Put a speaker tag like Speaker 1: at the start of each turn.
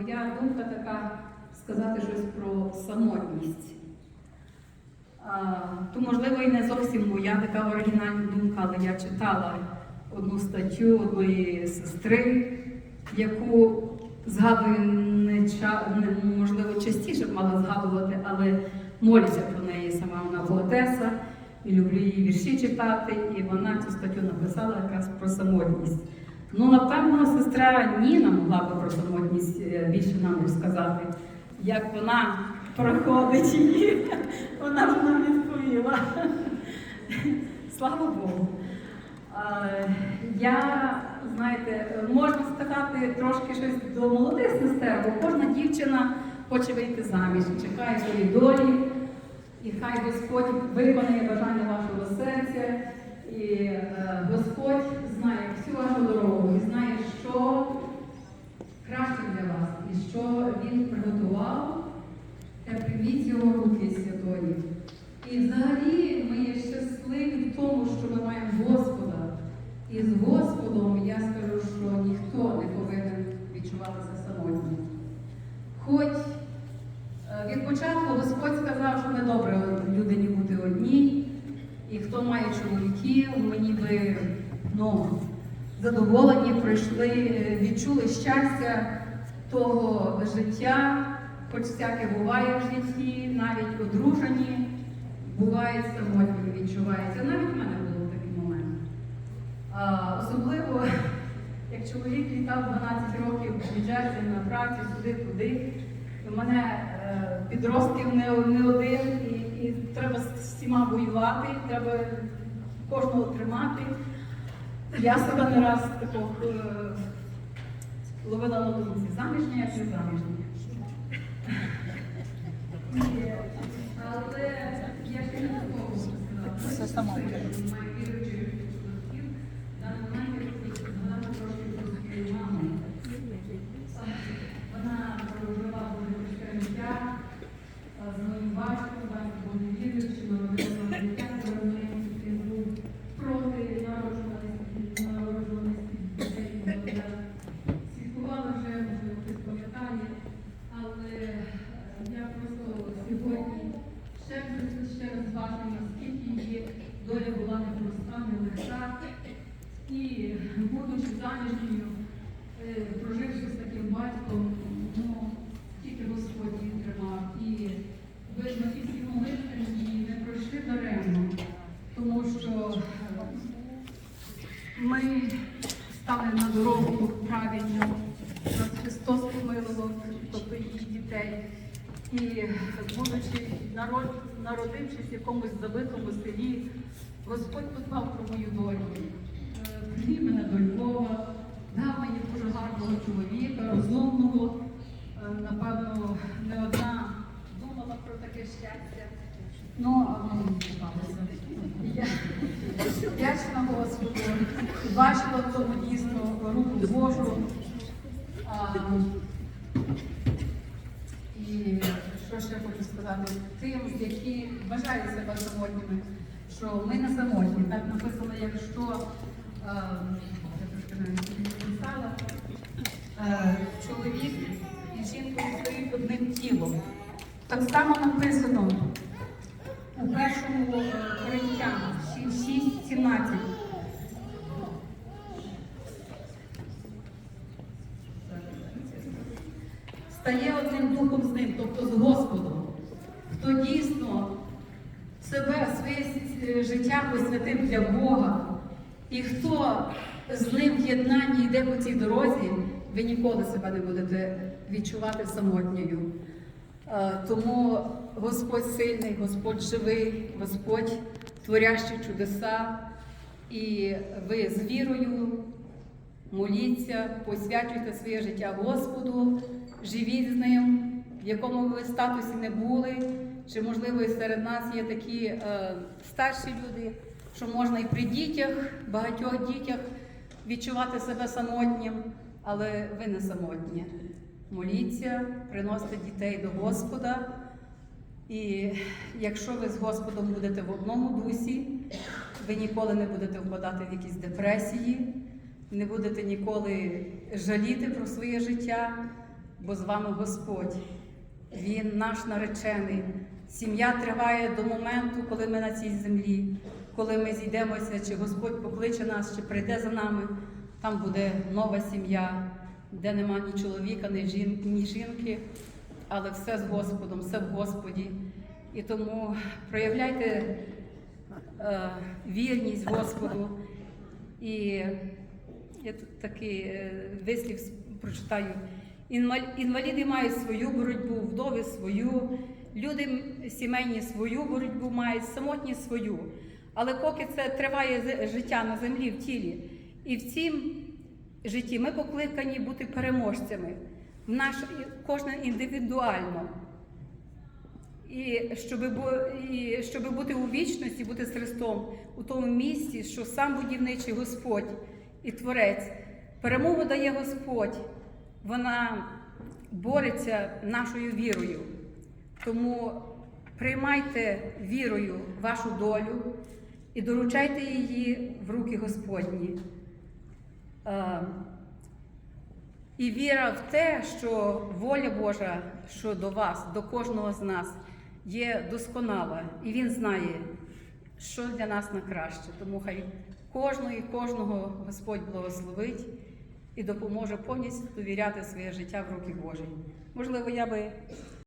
Speaker 1: Моя думка така сказати щось про самотність. То, можливо, і не зовсім моя така оригінальна думка, але я читала одну статтю одної сестри, яку згадую не, можливо частіше б мала згадувати, але молюся про неї сама вона поетеса, і люблю її вірші читати, і вона цю статтю написала якраз про самотність. Ну, напевно, сестра Ніна могла би про самотність е, більше нам розказати, як вона проходить її. Вона ж нам відповіла. Слава Богу. Я, знаєте, можна сказати трошки щось до молодих сестер, бо кожна дівчина хоче вийти заміж, чекає своєї долі, і хай Господь виконає бажання вашого серця, і е, Господь знає всю вашу дорогу і знає, що краще для вас, і що Він приготував для привіт його руки святої. І взагалі ми є щасливі в тому, що ми маємо Господа. І з Господом я скажу, що ніхто не повинен відчуватися самотнім. Хоч е, від початку Господь сказав, що не добре людині бути одній, і хто має чоловіків, мені би ну, задоволені пройшли, е, відчули щастя того життя, хоч всяке буває в житті, навіть одружені, буває самотні, відчувається. Навіть в мене було такий момент. А, особливо, як чоловік літав 12 років в Джерсі на праці, сюди, туди. У мене е, підростків не, не один, і, і треба з всіма воювати, треба кожного тримати. Я себе не раз такого е, ловила на думці, заміжня, як не заміжня. Але я ще не такого сказати.
Speaker 2: Все само буде.
Speaker 1: Маю віруючих чоловіків. В даний момент я хочу згадати трошки про свою маму. Вона прожила дуже тяжке життя а, з моїм батьком, батько був невіруючий, народила дитя, коли він був проти народжуваності народжуваності дітей. Я Слідкувала вже, можливо, хтось пам'ятає, але е, я просто сьогодні ще раз ще раз бачу, наскільки її доля була непроста, нелегка. І е, проживши з таким батьком, ну, тільки Господь її тримав. І видно, ті всі молитви не пройшли даремно, тому що е, ми стали на дорогу правильну, нас Христос помилував, тобто її дітей. І будучи народ, народившись в якомусь забитому селі, Господь подбав про мою долю. Е, Привів мене до Львова, дав мені дуже гарного чоловіка, розумного. Е, Напевно, не одна думала про таке щастя. Ну, а воно. Я вдячна Господу, бачила в тому дійсно руку Божу. А, і що ще хочу сказати? Тим, які вважають себе самотніми, що ми не самотні. Так написано, якщо е, я трошки навіть не написала, е, чоловік і жінка стають одним тілом. Так само написано у першому е, 6.17. Стає одним духом з ним, тобто з Господом. Хто дійсно себе, своє життя посвятив для Бога, і хто з ним в єднанні йде по цій дорозі, ви ніколи себе не будете відчувати самотньою. Е, Тому Господь сильний, Господь живий, Господь творящий чудеса. І ви з вірою моліться, посвячуйте своє життя Господу, живіть з ним, в якому ви статусі не були, чи, можливо, серед нас є такі е, старші люди, що можна і при дітях, багатьох дітях відчувати себе самотнім, але ви не самотні. Моліться, приносите дітей до Господа. І якщо ви з Господом будете в одному дусі, ви ніколи не будете впадати в якісь депресії, не будете ніколи жаліти про своє життя, бо з вами Господь. Він наш наречений. Сім'я триває до моменту, коли ми на цій землі, коли ми зійдемося, чи Господь покличе нас, чи прийде за нами. Там буде нова сім'я, де нема ні чоловіка, ні жін- ні жінки, але все з Господом, все в Господі. І тому проявляйте е, вірність Господу. І я тут такий е, вислів прочитаю. Інваліди мають свою боротьбу, вдови свою, люди сімейні свою боротьбу мають, самотні свою. Але поки це триває життя на землі в тілі, і в цім житті ми покликані бути переможцями, наш, і кожен індивідуально. І щоб, і щоб бути у вічності, бути з Христом у тому місці, що сам будівничий Господь і Творець, перемогу дає Господь, вона бореться нашою вірою. Тому приймайте вірою вашу долю і доручайте її в руки Господні. Е, і віра в те, що воля Божа щодо вас, до кожного з нас, є досконала, і Він знає, що для нас на краще. Тому хай кожного і кожного Господь благословить і допоможе повністю довіряти своє життя в руки Божі. Можливо, я би